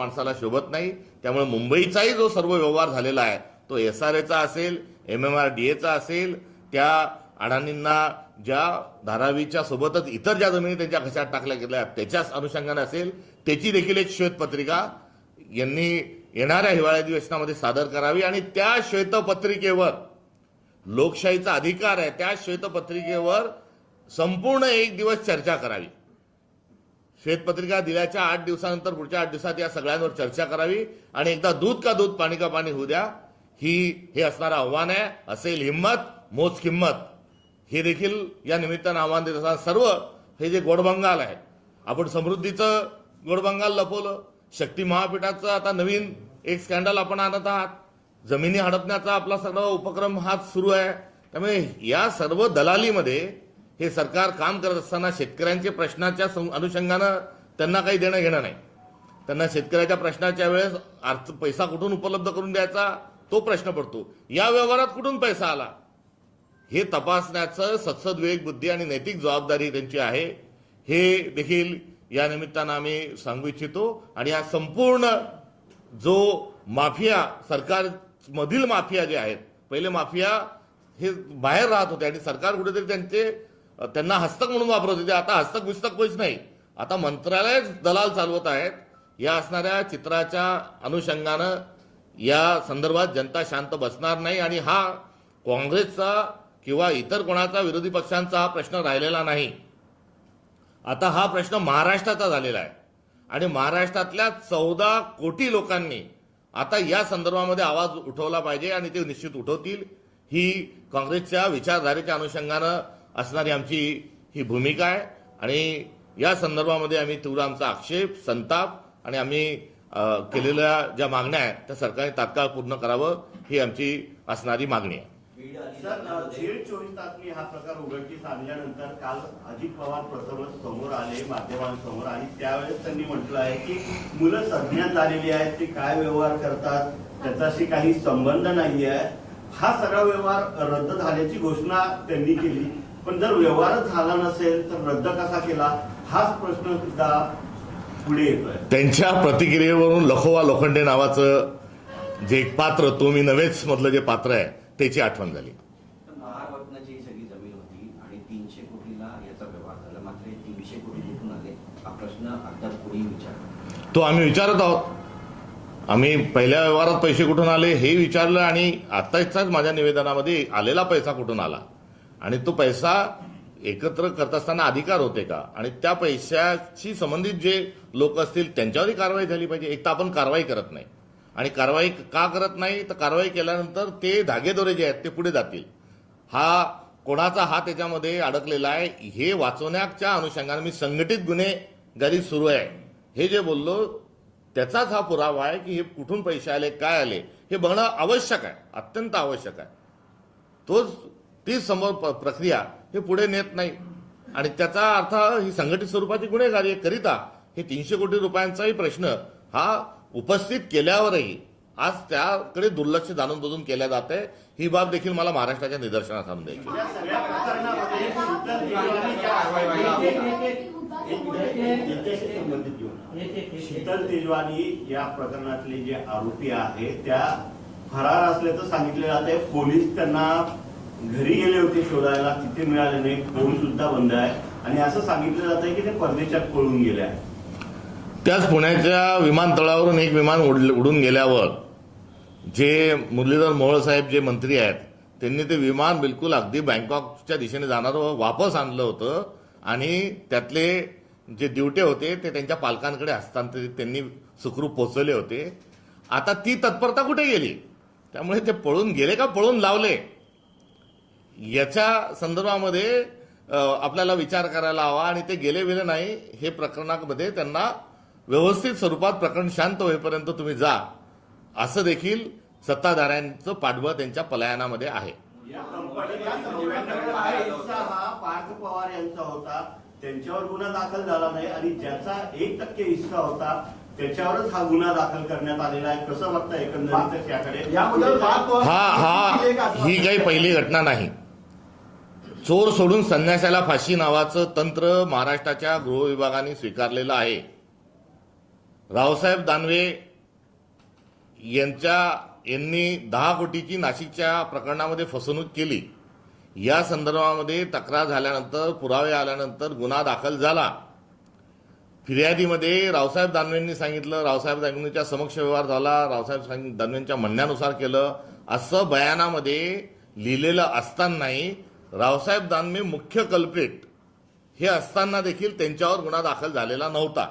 माणसाला शोभत नाही. त्यामुळे मुंबईचाही जो सर्व व्यवहार झालेला आहे तो एस आर एचा असेल एम एम आर डी एचा असेल त्या अडाणींना ज्या धारावीच्या सोबतच इतर ज्या जमिनी त्यांच्या घशात टाकल्या गेल्या त्याच्याच अनुषंगाने असेल त्याची देखील एक श्वेतपत्रिका यांनी येणाऱ्या हिवाळी अधिवेशनामध्ये सादर करावी. आणि त्या श्वेतपत्रिकेवर लोकशाहीचा अधिकार आहे त्या श्वेतपत्रिकेवर संपूर्ण एक दिवस चर्चा करावी. श्वेतपत्रिका दिल्याच्या आठ दिवसानंतर पुढच्या आठ दिवसात या सगळ्यांवर चर्चा करावी आणि एकदा दूध का दूध पाणी का पाणी होऊ द्या ही हे असणारं आव्हान आहे. असेल हिंमत मोज किंमत. हे देखील या निमित्तानं आव्हान देत असताना सर्व हे जे गोडबंगाल आहे आपण समृद्धीचं गोडबंगाल लपवलं. शक्ती महापीठाचं आता नवीन एक स्कॅन्डल आपण आणत आहात. जमिनी हडपण्याचा आपला सगळा उपक्रम हाच सुरू आहे. त्यामुळे या सर्व दलालीमध्ये हे सरकार काम करत असताना शेतकऱ्यांच्या प्रश्नाच्या सं- अनुषंगानं त्यांना काही देणं घेणं नाही. त्यांना शेतकऱ्याच्या प्रश्नाच्या वेळेस अर्थ पैसा कुठून उपलब्ध करून द्यायचा? तो प्रश्न पडतो. या व्यवहारात कुठून पैसा आला? हे तपासण्याचं सत्सद विवेक बुद्धी आणि नैतिक जबाबदारी त्यांची आहे. हे देखील या निमित्तानं आम्ही सांगू इच्छितो. आणि हा संपूर्ण जो माफिया सरकार मधील माफिया जे आहेत पहिले माफिया हे बाहेर राहत होते आणि सरकार कुठेतरी त्यांचे त्यांना हस्तक म्हणून वापरत होते. आता हस्तक पुस्तक कोणीच नाही. आता मंत्रालयच दलाल चालवत आहेत. या असणाऱ्या चित्राच्या अनुषंगानं या संदर्भात जनता शांत बसणार नाही आणि हा काँग्रेसचा किंवा इतर कोणाचा विरोधी पक्षांचा हा प्रश्न राहिलेला नाही. आता हा प्रश्न महाराष्ट्राचा झालेला आहे. आणि महाराष्ट्रातल्या चौदा कोटी लोकांनी आता या संदर्भामध्ये आवाज उठवला पाहिजे आणि ते निश्चित उठवतील. ही काँग्रेसच्या विचारधारेच्या अनुषंगानं असणारी आमची ही भूमिका आहे. आणि या संदर्भामध्ये आम्ही तीव्र आमचा आक्षेप संताप आणि आम्ही केलेल्या ज्या मागण्या आहेत त्या सरकारने तात्काळ पूर्ण करावं ही आमची असणारी मागणी आहे. चोवीस तासनी हा प्रकार उघडकीस आणल्यानंतर काल अजित पवार प्रथमच समोर आले माध्यमांसमोर आणि त्यावेळेस त्यांनी म्हटलं आहे की मुलं संज्ञात आलेली आहेत ती काय व्यवहार करतात त्याच्याशी काही संबंध नाही आहे हा सगळा व्यवहार रद्द झाल्याची घोषणा त्यांनी केली. पण जर व्यवहारच झाला नसेल तर रद्द कसा केला? हाच प्रश्न सुद्धा पुढे येतोय. त्यांच्या प्रतिक्रियेवरून लखोवा लोखंडे नावाचं जे एक पात्र तो मी नव्हेच मधलं जे पात्र आहे त्याची आठवण झाली. तर महारत्नाची ही सगळी जमीन होती आणि तीनशे कोटीला याचा व्यवहार झाला. मात्र हे तीनशे कोटी कुठून आले? हा प्रश्न अद्याप कोणी विचारला तो आम्ही विचारत आहोत. आम्ही पहिल्या व्यवहारात पैसे कुठून आले हे विचारलं आणि आताच्याच माझ्या निवेदनामध्ये आलेला पैसा कुठून आला? आणि तो पैसा एकत्र करत असताना अधिकार होते का? आणि त्या पैशाशी संबंधित जे लोक असतील त्यांच्यावरही कारवाई झाली पाहिजे. एक तर आपण कारवाई करत नाही. आणि कारवाई का करत नाही? तर कारवाई केल्यानंतर ते धागेदोरे जे आहेत ते पुढे जातील. हा कोणाचा हात त्याच्यामध्ये अडकलेला आहे हे वाचवण्याच्या अनुषंगाने मी संघटित गुन्हेगारी सुरू आहे. हे जे बोललो त्याचाच हा पुरावा आहे की हे कुठून पैसे आले काय आले हे बघणं आवश्यक आहे अत्यंत आवश्यक आहे. तोच तीच समोर प्रक्रिया हे पुढे नेत नाही. आणि त्याचा अर्थ ही संघटित स्वरूपाची गुन्हेगारी आहे. करिता हे तीनशे कोटी रुपयांचाही प्रश्न हा उपस्थित केल्यावरही आज त्याकडे दुर्लक्ष जाणून बुजून केल्या जात. आहे ही बाब देखील मला महाराष्ट्राच्या निदर्शनास आणून द्यायची शीतल तेजवानी शीतल तेजवानी या प्रकरणातले जे आरोपी आहेत त्या फरार असल्याचं सांगितलं जात आहे पोलीस त्यांना घरी गेले होते शोधायला तिथे मिळाले नाही फोन सुद्धा बंद आहे. आणि असं सांगितलं जात आहे की ते परदेशात पळून गेले आहे त्याच पुण्याच्या विमानतळावरून एक विमान उडून गेल्यावर जे मुरलीधर मोहोळ साहेब जे मंत्री आहेत त्यांनी ते विमान बिलकुल अगदी बँकॉकच्या दिशेने जाणारं वापस आणलं होतं. आणि त्यातले जे दिवटे होते ते त्यांच्या पालकांकडे हस्तांतरित त्यांनी सुखरूप पोहोचवले होते. आता ती तत्परता कुठे गेली? त्यामुळे ते पळून गेले का? पळून लावले. याच्या संदर्भामध्ये आपल्याला विचार करायला हवा आणि ते गेले गेले नाही हे प्रकरणामध्ये त्यांना व्यवस्थित स्वरूपात प्रकरण शांत होईपर्यंत तुम्ही जा. असं देखील सत्ताधाऱ्यांचं पाठबळ त्यांच्या पलायनामध्ये आहे. या कंपनीचा नव्याण्णव टक्के हिस्सा हा पार्थ पवार यांचा होता. त्यांच्यावर गुन्हा दाखल झाला नाही आणि ज्याचा एक टक्के हिस्सा होता त्याच्यावरच हा गुन्हा दाखल करण्यात आलेला आहे. कसं बघता एकंदरीत त्याकडे याबद्दल पाच पवार- हा हा. ही काही पहिली घटना नाही. चोर सोडून संन्यासाला फाशी नावाचं तंत्र महाराष्ट्राच्या गृह विभागाने स्वीकारलेलं आहे. रावसाहेब दानवे यांच्या यांनी दहा कोटीची नाशिकच्या प्रकरणामध्ये फसवणूक केली. या संदर्भामध्ये तक्रार झाल्यानंतर पुरावे आल्यानंतर गुन्हा दाखल झाला. फिर्यादीमध्ये रावसाहेब दानवेंनी सांगितलं रावसाहेब दानवेंच्या समक्ष व्यवहार झाला रावसाहेब दानवेंच्या म्हणण्यानुसार केलं. असं बयानामध्ये लिहिलेलं असतानाही रावसाहेब दानवे मुख्य कल्प्रिट हे असताना देखील त्यांच्यावर गुन्हा दाखल झालेला नव्हता.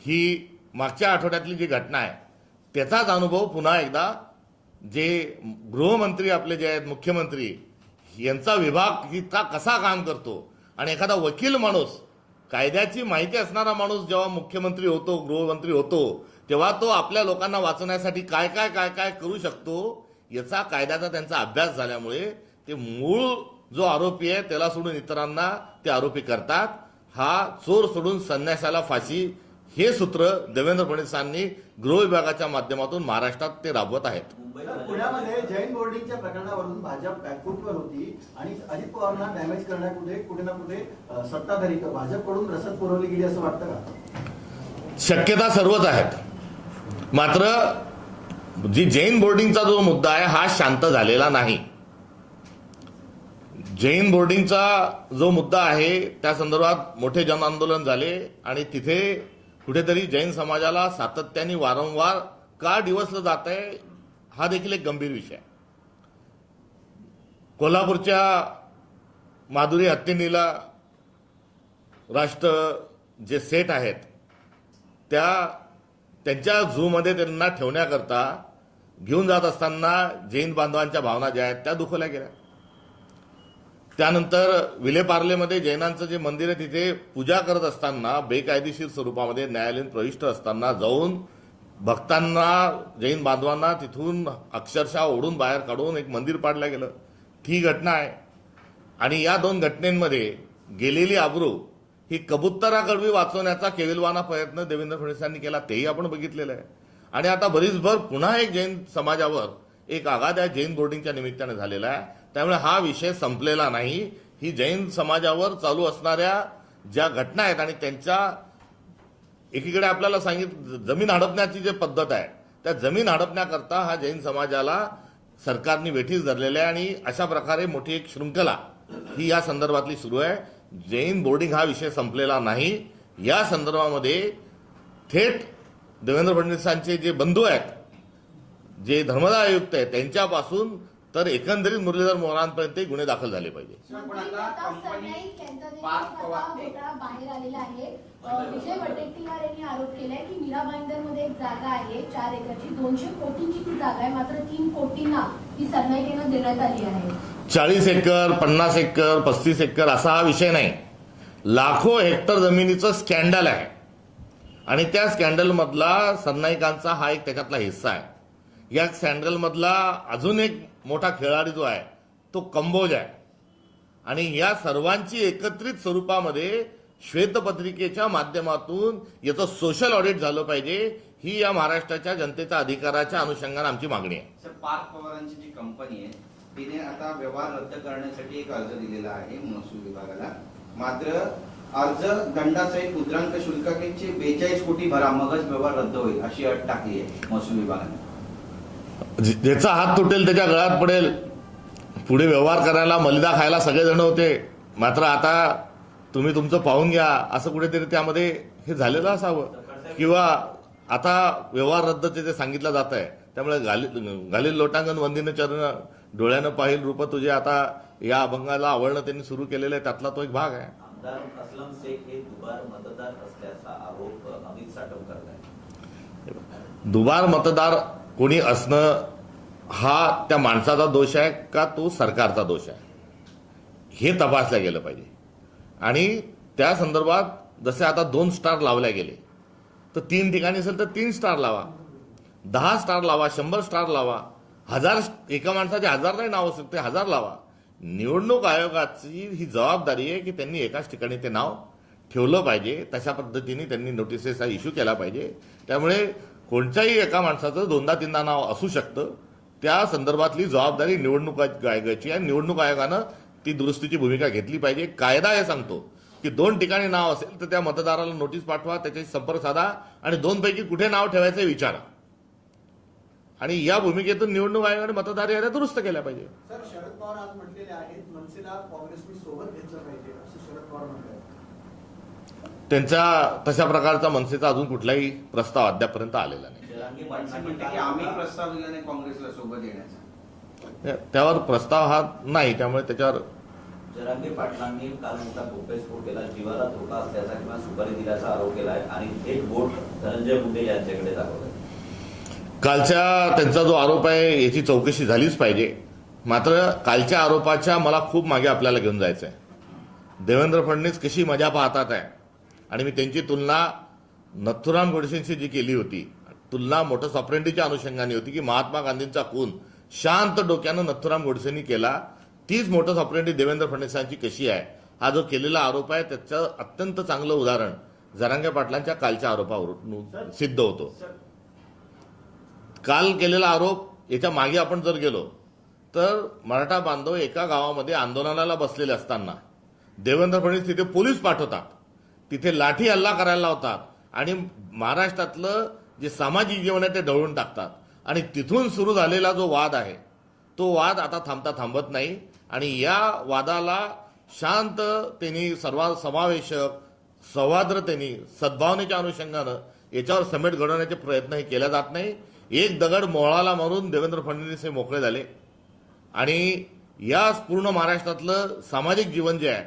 ही मागच्या आठवड्यातली जी घटना आहे त्याचाच अनुभव पुन्हा एकदा जे गृहमंत्री आपले जे आहेत मुख्यमंत्री यांचा विभाग इतका कसा काम करतो आणि एखादा वकील माणूस कायद्याची माहिती असणारा माणूस जेव्हा मुख्यमंत्री होतो गृहमंत्री होतो तेव्हा तो आपल्या लोकांना वाचवण्यासाठी काय काय काय काय करू शकतो याचा कायद्याचा त्यांचा अभ्यास झाल्यामुळे ते मूळ जो आरोपी आहे त्याला सोडून इतरांना ते आरोपी करतात. हा चोर सोडून संन्यासाला फाशी हे सूत्र देवेंद्र फडणवीसांनी गृह विभागाच्या माध्यमातून महाराष्ट्रात ते राबवत आहेत. पुण्यामध्ये जैन बोर्डिंगच्या प्रकरणावरून भाजप बॅकफूटवर होती आणि अजित पवारांना डॅमेज करण्याकुठे कुठे ना कुठे सत्ताधारी भाजपकडून रसद पुरवली गेली असं वाटतं का? शक्यता सर्वच आहेत. मात्र जी जैन बोर्डिंगचा जो मुद्दा आहे हा शांत झालेला नाही. जैन बोर्डिंगचा जो मुद्दा आहे त्या संदर्भात मोठे जन आंदोलन झाले आणि तिथे कुठेतरी जैन समाजाला सातत्याने वारंवार का डिवसलं जात आहे हा देखील एक गंभीर विषय आहे. कोल्हापूरच्या माधुरी हत्तीनीला राष्ट्र जे सेट आहेत त्या त्यांच्या झूमध्ये त्यांना ठेवण्याकरता घेऊन जात असताना जैन बांधवांच्या भावना ज्या आहेत त्या दुखवल्या गेल्या. त्यानंतर विलेपार्लेमध्ये जैनांचं जे मंदिर आहे तिथे पूजा करत असताना बेकायदेशीर स्वरूपामध्ये न्यायालयीन प्रविष्ट असताना जाऊन भक्तांना जैन बांधवांना तिथून अक्षरशः ओढून बाहेर काढून एक मंदिर पाडलं गेलं. ही घटना आहे. आणि या दोन घटनेमध्ये गेलेली आब्रू ही कबुतराकडवी वाचवण्याचा केविलवाना प्रयत्न देवेंद्र फडणवीसांनी केला तेही आपण बघितलेलं आहे. आणि आता बरीचभर पुन्हा एक जैन समाजावर एक आघात या जैन बोर्डिंगच्या निमित्ताने झालेला आहे. त्यामुळे हा विषय संपलेला नाही. ही जैन समाजावर चालू असणाऱ्या ज्या घटना आहेत आणि त्यांच्या एकीकडे आपल्याला सांगित जमीन हडपण्याची जी पद्धत आहे त्या जमीन हडपण्याकरता हा जैन समाजाला सरकारने वेठीस धरलेल्या आहे आणि अशा प्रकारे मोठी एक शृंखला ही या संदर्भातली सुरू आहे. जैन बोर्डिंग हा विषय संपलेला नाही. या संदर्भामध्ये थेट देवेंद्र फडणवीसांचे जे बंधू आहेत जे धर्मदाय आयुक्त आहेत त्यांच्यापासून तर एकंदरीत मुरलीधर मोहरांपर्यंत गुन्हे दाखल झाले पाहिजे. पण आता कंपनी पाच पवार- घोटाळा बाहेर आलेला आहे. अ, विजय वडेट्टीवार यांनी आरोप केलाय की मीरा मध्ये एक जागा आहे. चार एकरची दोनशे कोटींची ती जागा आहे? मात्र तीन कोटींना सरनाईकेनं देण्यात आली आहे. चाळीस एकर पन्नास एकर पस्तीस एकर असा हा विषय नाही. लाखो हेक्टर जमिनीचं स्कॅन्डल आहे. आणि त्या स्कॅन्डलमधला सन्नाईकांचा हा एक त्याच्यातला हिस्सा आहे. या स्कॅन्डलमधला अजून एक मोठा खेळाडू जो आहे तो कंबोज आहे. आणि या सर्वांची एकत्रित स्वरूपामध्ये श्वेतपत्रिकेच्या माध्यमातून याचं सोशल ऑडिट झालं पाहिजे ही या महाराष्ट्राच्या जनतेच्या अधिकाराच्या अनुषंगाने आमची मागणी आहे. सर पार्थ पवारांची जी कंपनी आहे तिने आता व्यवहार रद्द करण्यासाठी एक अर्ज दिलेला आहे महसूल विभागाला. मात्र अर्ज दंडासहित मुद्रांक शुल्काचे बेचाळीस कोटी भरा मगच व्यवहार रद्द होईल अशी अट टाकली आहे महसूल विभागाने. ज्याचा हात तुटेल त्याच्या गळ्यात पडेल. पुढे व्यवहार करायला मलिदा खायला सगळेजण होते. मात्र आता तुम्ही तुमचं पाहून घ्या. असं कुठेतरी त्यामध्ये हे झालेलं असावं. किंवा आता व्यवहार रद्दचे जे सांगितलं जात आहे त्यामुळे गाली गालील लोटांगण वंदीनं चरण डोळ्यानं पाहिल रूप तुझे आता या अभंगाला आवडणं त्यांनी सुरू केलेलं आहे त्यातला तो एक भाग आहे. दुबार मतदार कोणी असणं हा त्या माणसाचा दोष आहे का तो सरकारचा दोष आहे? हे तपासलं गेलं पाहिजे. आणि त्या संदर्भात जसे आता दोन स्टार लावल्या गेले तर तीन ठिकाणी असेल तर तीन स्टार लावा. दहा स्टार लावा शंभर स्टार लावा. हजार एका माणसाचे हजार नाही नाव असेल ते हजार लावा. निवडणूक आयोगाची ही जबाबदारी आहे की त्यांनी एकाच ठिकाणी ते नाव ठेवलं पाहिजे. तशा पद्धतीने त्यांनी नोटिसेस इश्यू केला पाहिजे. त्यामुळे कोणत्याही एका माणसाचं दोनदा तीनदा नाव असू शकतं. त्या संदर्भातली जबाबदारी निवडणूक आयोगाची आणि निवडणूक आयोगानं ती दुरुस्तीची भूमिका घेतली पाहिजे. कायदा हे सांगतो की दोन ठिकाणी नाव असेल तर त्या मतदाराला नोटीस पाठवा त्याच्याशी संपर्क साधा आणि दोनपैकी कुठे नाव ठेवायचं हे विचारा. आणि या भूमिकेतून निवडणूक आयोगाने मतदार याद्या दुरुस्त केल्या पाहिजे. सर शरद पवार आज म्हटलेले आहेत मनसेला काँग्रेसने सोबत घेतलं पाहिजे असं शरद पवार म्हणतात. त्यांचा तशा प्रकारचा मनसेचा अजून कुठलाही प्रस्ताव अद्यापर्यंत आलेला नाही. त्यावर प्रस्ताव हा नाही त्यामुळे त्याच्यावर जरांगे पाटलांनी काल मोठा केला जीवाला धोका असल्याचा किंवा सुपारी दिल्याचा आरोप केला आहे आणि थेट बोट धनंजय मुंडे यांच्याकडे दाखवलं कालच्या त्यांचा जो आरोप आहे याची चौकशी झालीच पाहिजे. मात्र कालच्या आरोपाच्या मला खूप मागे आपल्याला घेऊन जायचं आहे देवेंद्र फडणवीस कशी मजा पाहतात आहे? आणि मी त्यांची तुलना नथुराम गोडसेंशी जी केली होती तुलना मोठं सॉपरेंटीच्या अनुषंगाने होती की महात्मा गांधींचा खून शांत डोक्यानं नथुराम गोडसेंनी केला. तीच मोठं सॉपरेंटी देवेंद्र फडणवीसांची कशी आहे? हा जो केलेला आरोप आहे त्याचं अत्यंत चांगलं उदाहरण जरांगे पाटलांच्या कालच्या आरोपावरून सिद्ध होतो. काल केलेला आरोप याच्या मागे आपण जर गेलो तर मराठा बांधव एका गावामध्ये आंदोलनाला बसलेले असताना देवेंद्र फडणवीस तिथे पोलीस पाठवतात. तिथे लाठी हल्ला करायला लावतात आणि महाराष्ट्रातलं जे सामाजिक जीवन आहे ते ढवळून टाकतात. आणि तिथून सुरू झालेला जो वाद आहे तो वाद आता थांबता थांबत नाही. आणि या वादाला शांत त्यांनी सर्व समावेशक सौहार्द्रतेने सद्भावनेच्या अनुषंगानं याच्यावर समेट घडवण्याचे प्रयत्न हे केला जात नाही. एक दगड मोळाला मारून देवेंद्र फडणवीस हे मोकळे झाले. आणि या पूर्ण महाराष्ट्रातलं सामाजिक जीवन जे आहे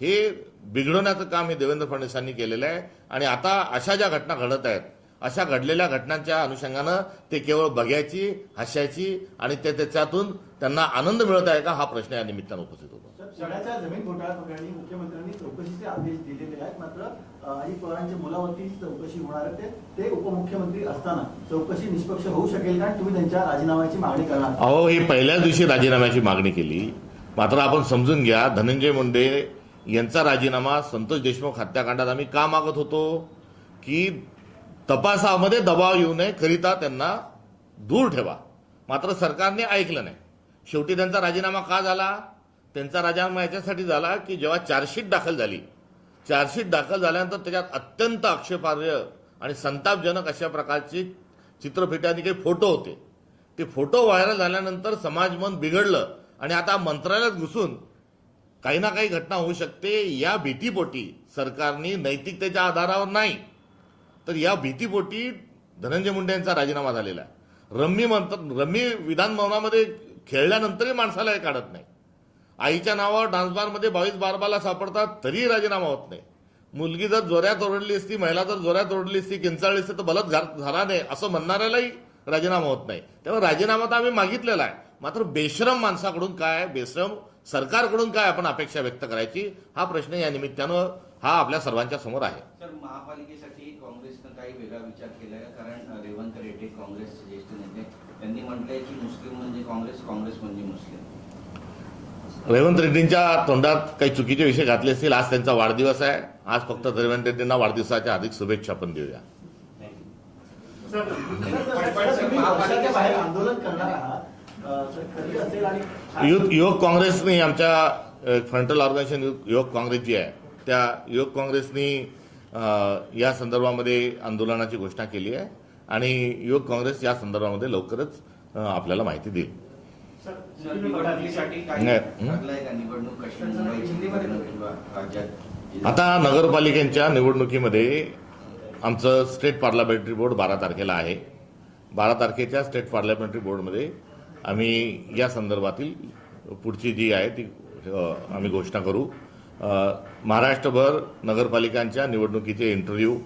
हे बिघडवण्याचं काम हे देवेंद्र फडणवीसांनी केलेलं आहे. आणि आता अशा ज्या घटना घडत आहेत अशा घडलेल्या घटनांच्या अनुषंगानं ते केवळ बघायची हसायची आणि ते त्याच्यातून त्यांना आनंद मिळत आहे का हा प्रश्न या निमित्तानं उपस्थित होतो. सड्याच्या जमीन घोटाळा प्रकरणी मुख्यमंत्र्यांनी चौकशीचे आदेश दिलेले आहेत. मात्र अजित पवारांच्या मुलावरती चौकशी होणार आहे. ते- ते उपमुख्यमंत्री असताना चौकशी निष्पक्ष होऊ शकेल का? तुम्ही त्यांच्या राजीनाम्याची मागणी करणार. अहो ही पहिल्याच दिवशी राजीनाम्याची मागणी केली. मात्र आपण समजून घ्या धनंजय मुंडे यांचा राजीनामा संतोष देशमुख हत्याकांडात आम्ही का मागत होतो? की तपासामध्ये दबाव येऊ नये करिता त्यांना दूर ठेवा. मात्र सरकारने ऐकलं नाही. शेवटी त्यांचा राजीनामा का झाला? त्यांचा राजीनामा याच्यासाठी झाला की जेव्हा चार्जशीट दाखल झाली चार्जशीट दाखल झाल्यानंतर त्याच्यात अत्यंत आक्षेपार्ह आणि संतापजनक अशा प्रकारचे चित्रफिटांनी काही फोटो होते. ते फोटो व्हायरल झाल्यानंतर समाजमन बिघडलं आणि आता मंत्रालयात घुसून काही ना काही घटना होऊ शकते. या भीतीपोटी सरकारने नैतिकतेच्या आधारावर नाही. तर या भीतीपोटी धनंजय मुंडे यांचा राजीनामा झालेला आहे. रम्मी म्हणतात रम्मी विधानभवनामध्ये खेळल्यानंतरही माणसाला हे काढत नाही. आईच्या नावावर डान्सबारमध्ये बावीस बारबाला सापडतात तरीही राजीनामा होत नाही. मुलगी जर जोऱ्यात ओरडली असती महिला जर जोऱ्यात ओरडली असती किंचाळली असती तर बलत झाला नाही असं म्हणणाऱ्यालाही राजीनामा होत नाही. तेव्हा राजीनामा तर आम्ही मागितलेला आहे. मात्र बेश्रम माणसाकडून काय बेश्रम सरकारकडून काय आपण अपेक्षा व्यक्त करायची हा प्रश्न या निमित्तानं हा आपल्या सर्वांच्या समोर आहे तर महापालिकेसाठी काँग्रेसनं काही वेगळा विचार केलाय का कारण रेवंत रेड्डी काँग्रेसचे ज्येष्ठ नेते त्यांनी म्हटलंय की मुस्लिम म्हणजे काँग्रेस काँग्रेस म्हणजे मुस्लिम रेवंत रेड्डींच्या तोंडात काही चुकीचे विषय घातले असतील आज त्यांचा वाढदिवस आहे आज फक्त रेवंत रेड्डींना वाढदिवसाच्या अधिक शुभेच्छा पण देऊया सर, सर, आंदोलन करणार आहात अ, सर, कधी असेल आणि युथ युवक काँग्रेसने आमच्या फ्रंटल ऑर्गनायझेशन युथ- युवक काँग्रेस जी आहे त्या युवक काँग्रेसनी या संदर्भामध्ये आंदोलनाची घोषणा केली आहे आणि युवक काँग्रेस या संदर्भामध्ये लवकरच आपल्याला माहिती देईल. आता नगरपालिकेच्या निवडणुकीमध्ये आमचं स्टेट पार्लमेंटरी बोर्ड बारा तारखेला आहे. बारा तारखेच्या स्टेट पार्लमेंटरी बोर्डमध्ये आम्ही या संदर्भातील पुढची जी आहे ती आम्ही घोषणा करू. महाराष्ट्रभर नगरपालिकांच्या निवडणुकीचे इंटरव्ह्यू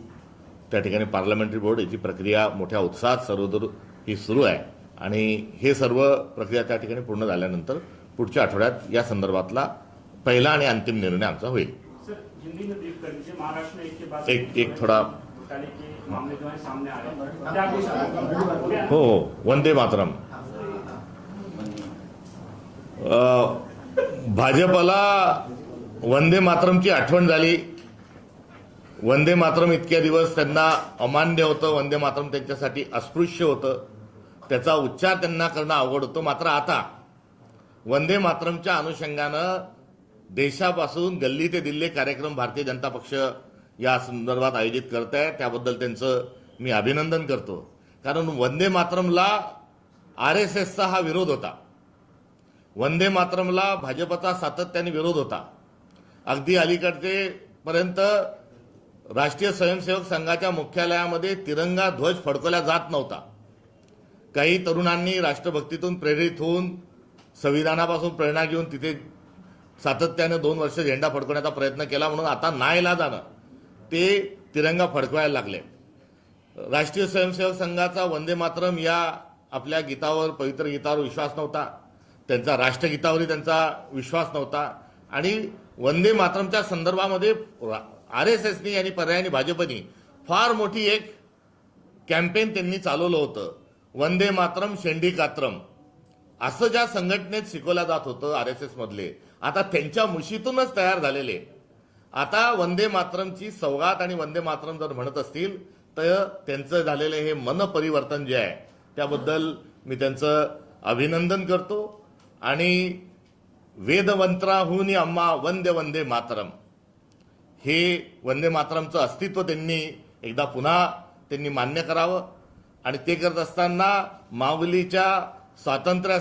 त्या ठिकाणी पार्लमेंटरी बोर्ड याची प्रक्रिया मोठ्या उत्साहात सर्वदूर ही सुरू आहे. आणि हे सर्व प्रक्रिया त्या ठिकाणी पूर्ण झाल्यानंतर पुढच्या आठवड्यात या संदर्भातला पहिला आणि अंतिम निर्णय आमचा होईल. एक एक- थोड़ा- है हैं. वंदे मातरम. भाजपला वंदे मातरमची आठवण झाली. वंदे मातरम इतक्या दिवस त्यांना अमान्य होतं. वंदे मातरम त्यांच्यासाठी अस्पृश्य होतं. त्याचा उच्चार त्यांना करणं अवघड होतं. मात्र आता वंदे मातरमच्या अनुषंगानं देशापासून गल्ली ते दिल्ली कार्यक्रम भारतीय जनता पक्ष या संदर्भात आयोजित करत आहे. त्याबद्दल त्यांचं मी अभिनंदन करतो. कारण वंदे मातरमला आर एस एसचा हा विरोध होता. वंदे मातरमला भाजपचा सातत्याने विरोध होता. अगदी अलीकडचे पर्यंत राष्ट्रीय स्वयंसेवक संघाच्या मुख्यालयामध्ये तिरंगा ध्वज फडकवला जात नव्हता. काही तरुणांनी राष्ट्रभक्तीतून प्रेरित होऊन संविधानापासून प्रेरणा घेऊन तिथे सातत्याने दोन वर्ष झेंडा फडकवण्याचा प्रयत्न केला म्हणून आता नायला जाणं. ते तिरंगा फडकवायला लागले. राष्ट्रीय स्वयंसेवक संघाचा वंदे मातरम या आपल्या गीतावर पवित्र गीतावर विश्वास नव्हता. त्यांचा राष्ट्रगीतावरही त्यांचा विश्वास नव्हता. आणि वंदे मातरमच्या संदर्भामध्ये आर एस एसनी आणि पर्यायाने भाजपनी फार मोठी एक कॅम्पेन त्यांनी चालवलं होतं. वंदे मातरम शेंडी कात्रम. असं ज्या संघटनेत शिकवलं जात होतं आर एस एसमधले. आता त्यांच्या मुशीतूनच तयार झालेले. आता वंदे मातरमची सौगात आणि वंदे मातरम जर म्हणत असतील तर त्यांचं झालेलं हे मन परिवर्तन जे आहे त्याबद्दल मी त्यांचं अभिनंदन करतो. आणि वेदवंत्राहून अम्मा वंदे वंदे मातरम. हे वंदे मातरमचं अस्तित्व त्यांनी एकदा पुन्हा त्यांनी मान्य करावं. आणि ते करत असताना माऊलीच्या स्वातंत्र्या